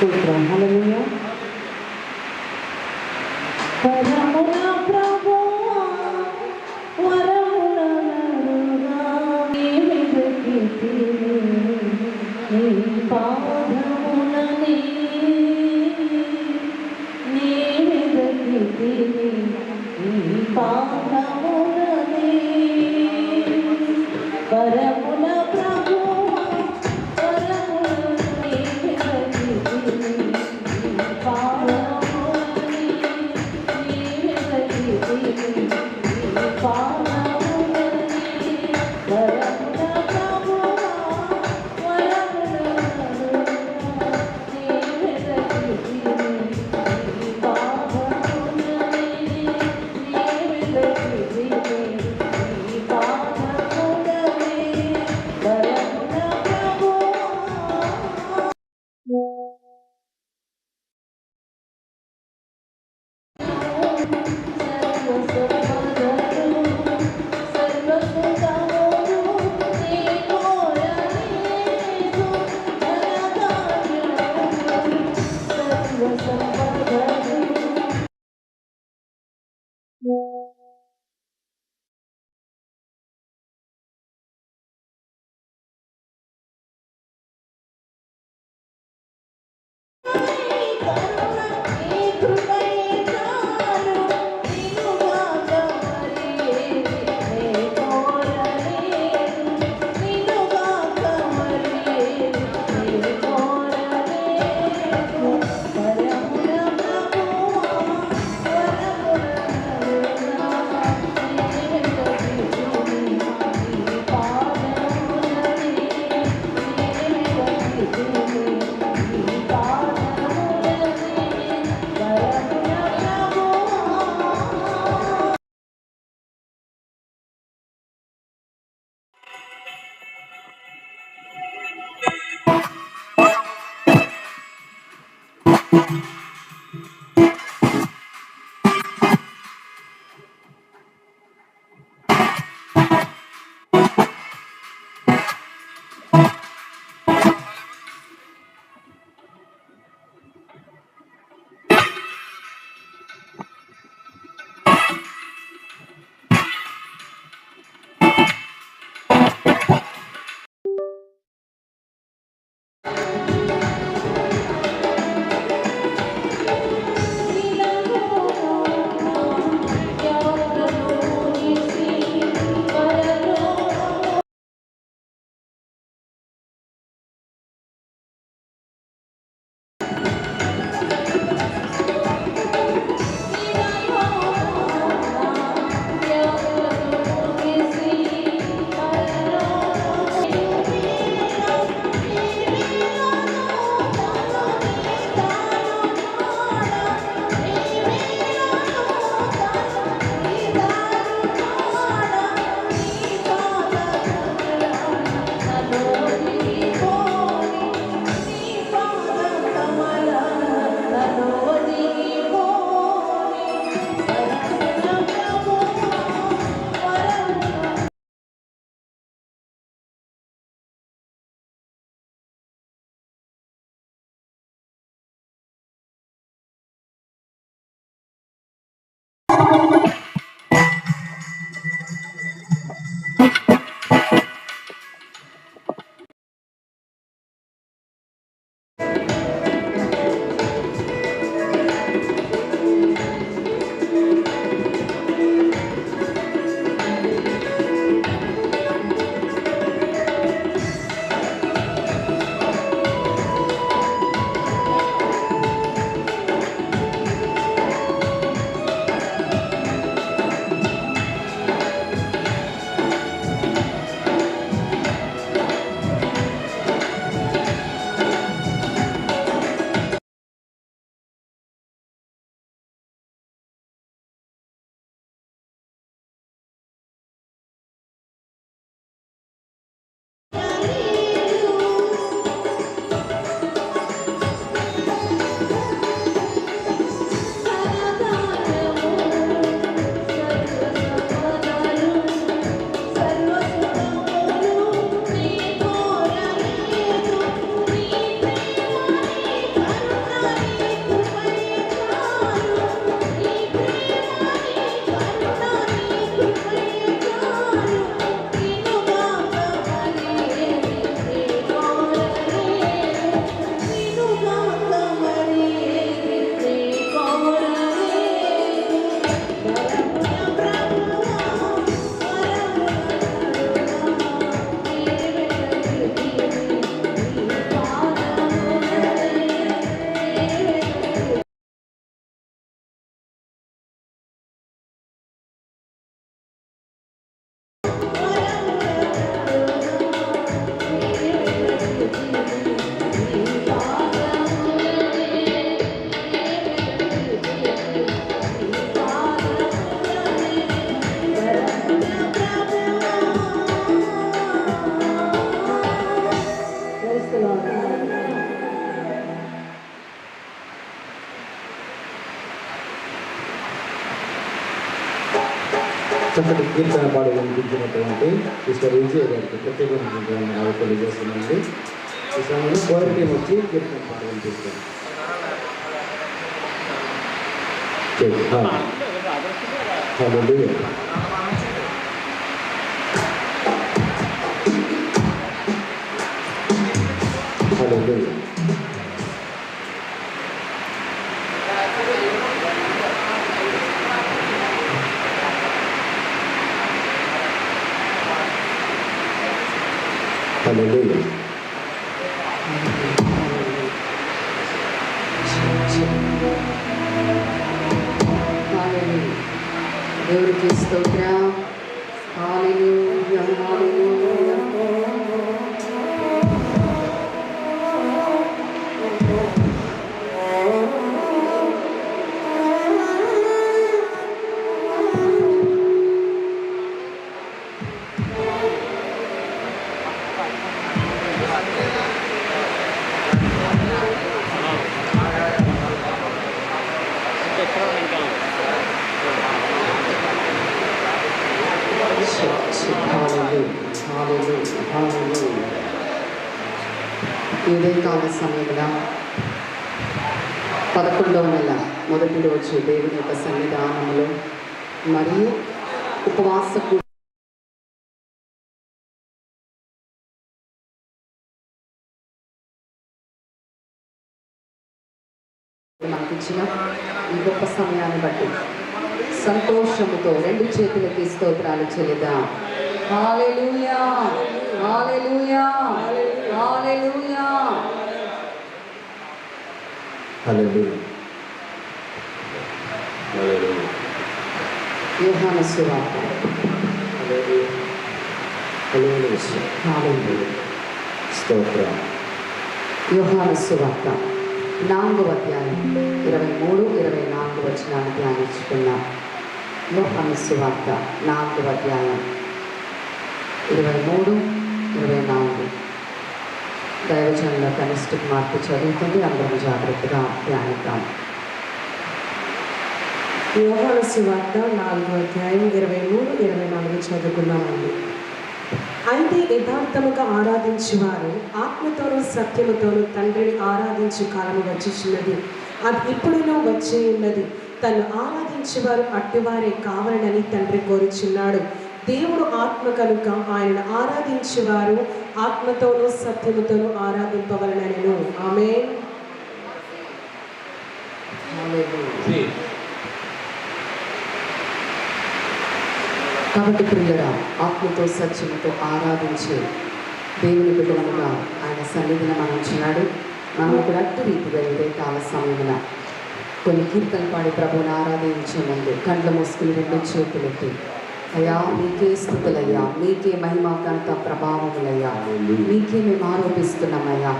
స్తోత్రం హల్లెలూయా చక్కటి కీర్తన పాడు వినిపించినటువంటి సిస్టర్ విజయ్ గారికి ప్రత్యేకమైనటువంటి ఆవిడ తెలియజేస్తున్నామండి ఈ సమయంలో కోరి టీం వచ్చి కీర్తన పాడు Aleluia. Glória. Eu que estou bravo. పదకొండవ నెల మొదటి రోజు దేవుని యొక్క సన్నిధానంలో మరియు ఉపవాస మనకి ఇచ్చిన ఈ గొప్ప సమయాన్ని బట్టి సంతోషముతో రెండు చేతులకి స్తోత్రాలు చెల్లిద్దాం. Hallelujah hallelujah hallelujah. యోహాను సువార్త. స్తోత్రం. యోహాను సువార్త. నాలుగవ అధ్యాయం ఇరవై మూడు ఇరవై నాలుగు వచనాలు ధ్యానించుకున్నాం యోహాను సువార్త నాలుగవ అధ్యాయం ఇరవై మూడు ఇరవై నాలుగు దైవజనుల కనిష్ట మార్పు చదువుతుంది. అందరం జాగ్రత్తగా ధ్యానిద్దాం. యోహాను సువార్త నాలుగో అధ్యాయం ఇరవై మూడు ఇరవై నాలుగు చదువుకున్నామండి అయితే యథార్థముగా ఆరాధించువారు ఆత్మతోనూ సత్యముతోనూ తండ్రిని ఆరాధించు కాలము వచ్చిచున్నది. అది ఇప్పుడునూ వచ్చి ఉన్నది. తను ఆరాధించేవారు అట్టివారే కావాలని తండ్రి కోరుచున్నాడు. దేవుడు ఆత్మ కనుక ఆయనను ఆరాధించేవారు ఆత్మతోనూ సత్యముతోనూ ఆరాధింపవలనను ఆమె కాబట్టి ప్రియుల ఆత్మతో సత్యముతో ఆరాధించే. దేవుని బిడ్డలముగా ఆయన సన్నిధిని మనం ఉంచినాడు మనం కూడా అట్టి రీతిగా ఇదే కాల సమయమున కొన్ని కీర్తన పాడి ప్రభువుని ఆరాధించే ముందు కండ్ల మూసుకుని రెండు చేతులెత్తి అయ్యా మీకే స్థుతులయ్యా మీకే మహిమ కంత ప్రభావములయ్యా. మీకే మేము ఆరోపిస్తున్నామయ్యా.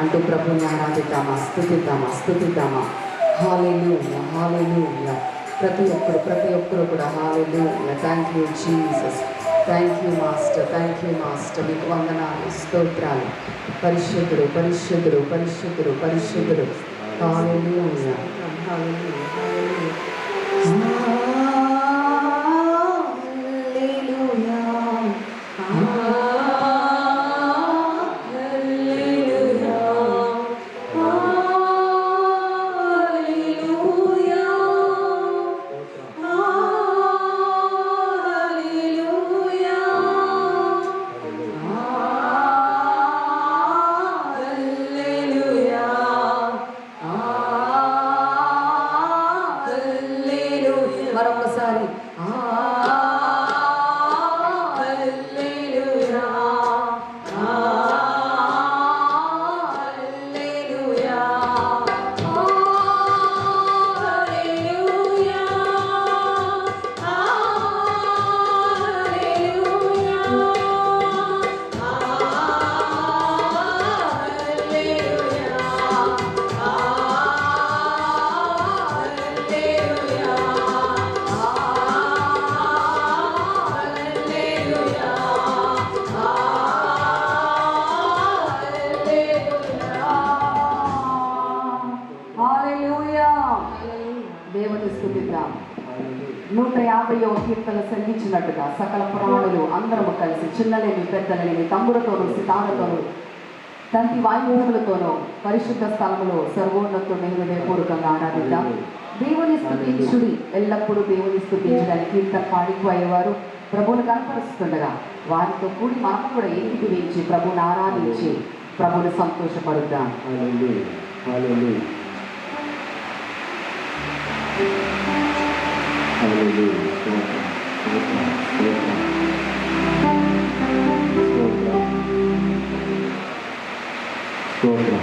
అంటూ ప్రభుని ఆరాధిద్దామా స్థుతిద్దామా స్థుతిద్దామా. హాలేలూయ హాలేలూయ ప్రతి ఒక్కరు ప్రతి ఒక్కరు కూడా hallelujah thank you Jesus thank you master thank you master మీకు వందనాలు స్తోత్రాలు. పరిశుద్ధుడు పరిశుద్ధుడు పరిశుద్ధుడు పరిశుద్ధుడు. హాలేలూయ ముప్పై కీర్తన సంధించినట్టుగా సకల ప్రాణులు అందరము కలిసి చిన్నలేమి పెద్దలేమి తమ్ములతోనూ సితారతోనూ తంతి వాయువులతోనూ పరిశుద్ధ స్థలములో సర్వోన్నతుని హృదయపూర్వకంగా ఆరాధిద్దాం. దేవుని స్థుతించుడి. ఎల్లప్పుడూ దేవుని స్థుతించడానికి కీర్తన పాడిపోయేవారు ప్రభువును కనపరుస్తుండగా వారితో కూడి మనకు కూడా ఇంటికి వేయించి ప్రభువుని ఆరాధించి ప్రభువుని సంతోషపడుద్దాం Hallelujah. स्तोत्र स्तोत्र